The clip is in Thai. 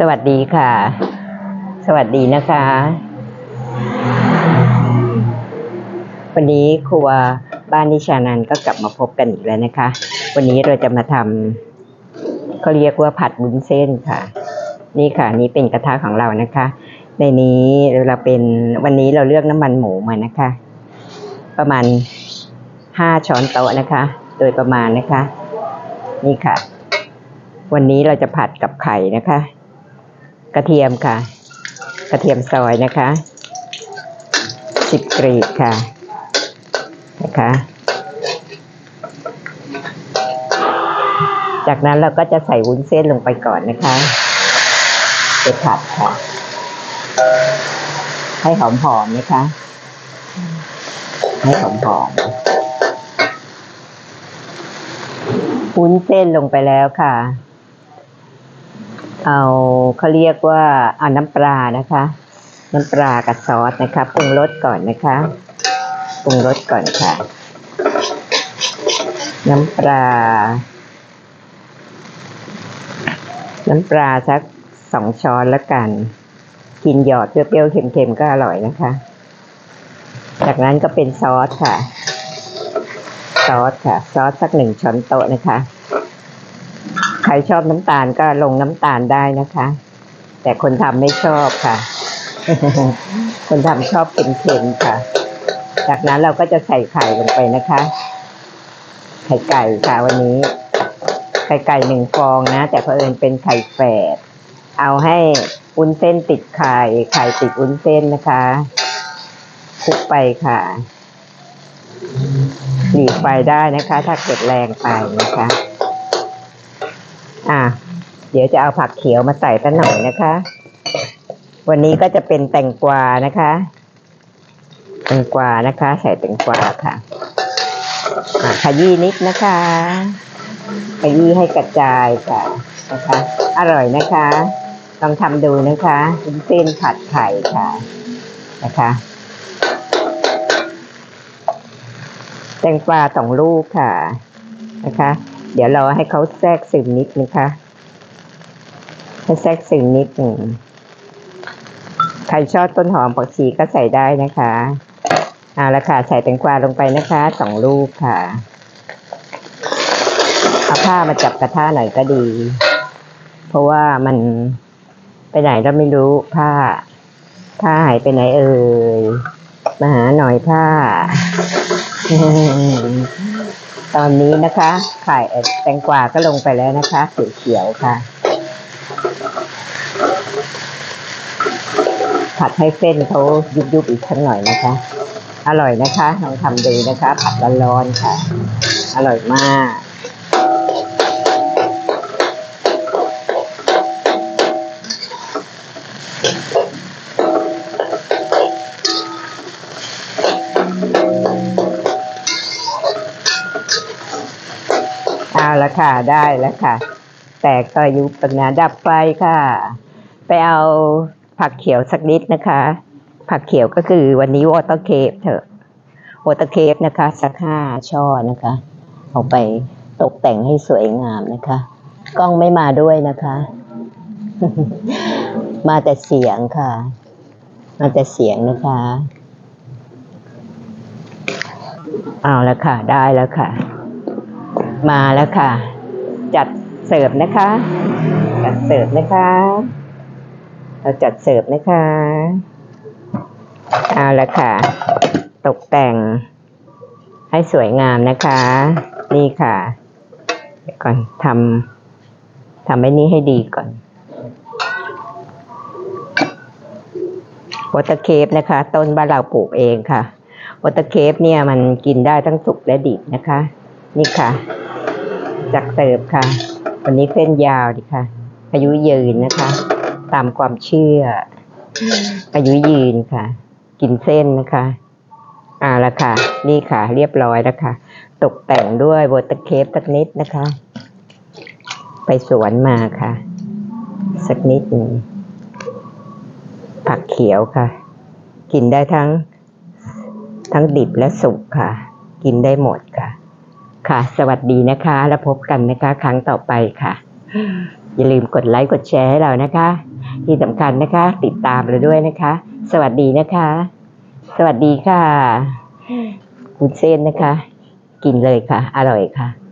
สวัสดีค่ะ สวัสดีนะคะ วันนี้ครัวบ้านนิชานันก็กลับมาพบกันอีกแล้วนะคะ วันนี้เราจะมาทำเขาเรียกว่าผัดบุ้นเส้นค่ะ นี่ค่ะ นี่เป็นกระทะของเรานะคะ ในนี้เราเป็นวันนี้เราเลือกน้ำมันหมูมานะคะ ประมาณห้าช้อนโต๊ะนะคะ โดยประมาณนะคะ นี่ค่ะวันนี้เราจะผัดกับไข่นะคะ กระเทียมค่ะ กระเทียมซอยนะคะสิบกรีดค่ะนะคะ จากนั้นเราก็จะใส่วุ้นเส้นลงไปก่อนนะคะไปผัดค่ะ ให้หอมๆนะคะ ให้หอมๆวุ้นเส้นลงไปแล้วค่ะ เอาเขาเรียกว่าเอาน้ำปลานะคะ น้ำปลากับซอสนะคะปรุงรสก่อนนะคะปรุงรสก่อนค่ะ น้ำปลา น้ำปลาสักสองช้อนแล้วกัน กินหยอดเปรี้ยวๆเค็มๆก็อร่อยนะคะ จากนั้นก็เป็นซอสค่ะ ซอสค่ะ ซอสสักหนึ่งช้อนโต๊ะนะคะ ใครชอบน้ำตาลก็ลงน้ำตาลได้นะคะ แต่คนทำไม่ชอบค่ะ คนทำชอบเค็มๆค่ะ จากนั้นเราก็จะใส่ไข่ลงไปนะคะ ไข่ไก่ค่ะวันนี้ ไข่ไก่หนึ่งฟองนะ แต่เผอิญเป็นไข่แฝด เอาให้วุ้นเส้นติดไข่ ไข่ติดวุ้นเส้นนะคะคลุกไปค่ะหลีกไฟได้นะคะ ถ้าเกิดแรงไปนะคะ อะเดี๋ยวจะเอาผักเขียวมาใส่สักหน่อยนะคะ วันนี้ก็จะเป็นแตงกวานะคะ แตงกวานะคะ ใส่แตงกวาค่ะขยี้นิดนะคะขยี้ให้กระจายค่ะนะคะ อร่อยนะคะลองทำดูนะคะเส้นผัดไข่ค่ะนะคะแตงกวาสองลูกค่ะนะคะ เดี๋ยวเราให้เขาแทรกซึมนิดนะคะให้แทรกซึมนิดหนึ่งใครชอบต้นหอมผักชีก็ใส่ได้นะคะเอาละค่ะใส่แตงกวาลงไปนะคะสองลูกค่ะเอาผ้ามาจับกระทะหน่อยก็ดี เพราะว่ามันไปไหนเราไม่รู้ผ้า ผ้าหายไปไหนเอ่ยมาหาหน่อยผ้า ตอนนี้นะคะไข่เอ่อแตงกวาก็ลงไปแล้วนะคะสีเขียวค่ะ ผัดให้เส้นเขายุบๆอีกสักหน่อยนะคะ อร่อยนะคะลองทำดูนะคะ ผัดร้อนๆค่ะ อร่อยมาก เอาละค่ะ ได้แล้วค่ะ แต่ก็ยุบปัญญาดับไฟค่ะ ไปเอาผักเขียวสักนิดนะคะ ผักเขียวก็คือวันนี้วอเตอร์เคฟเถอะวอเตอร์เคฟนะคะ สักห้าช่อนะคะ เอาไปตกแต่งให้สวยงามนะคะ กล้องไม่มาด้วยนะคะ มาแต่เสียงค่ะ มาแต่เสียงนะคะ เอาละค่ะ ได้แล้วค่ะ มาแล้วค่ะ จัดเสิร์ฟนะคะ จัดเสิร์ฟนะคะ เราจัดเสิร์ฟนะคะเอาละค่ะ ตกแต่งให้สวยงามนะคะ นี่ค่ะก่อนทำทำให้นี้ให้ดีก่อนวอเตอร์เคฟนะคะ ต้นบ้านเราปลูกเองค่ะวอเตอร์เคฟเนี่ยมันกินได้ทั้งสุกและดิบนะคะ นี่ค่ะ จักเสิร์ฟค่ะ วันนี้เส้นยาวดีค่ะ อายุยืนนะคะ ตามความเชื่อ อายุยืนค่ะ กินเส้นนะคะอ่าละค่ะ นี่ค่ะ เรียบร้อยแล้วค่ะ ตกแต่งด้วยวอเตอร์เคฟสักนิดนะคะ ไปสวนมาค่ะ สักนิดนึงผักเขียวค่ะ กินได้ทั้ง ทั้งดิบและสุกค่ะ กินได้หมดค่ะ ค่ะ สวัสดีนะคะ แล้วพบกันนะคะ ครั้งต่อไปค่ะ อย่าลืมกดไลค์กดแชร์ให้เรานะคะ ที่สำคัญนะคะ ติดตามเราด้วยนะคะ สวัสดีนะคะ สวัสดีค่ะคุณเส้นนะคะ กินเลยค่ะ อร่อยค่ะ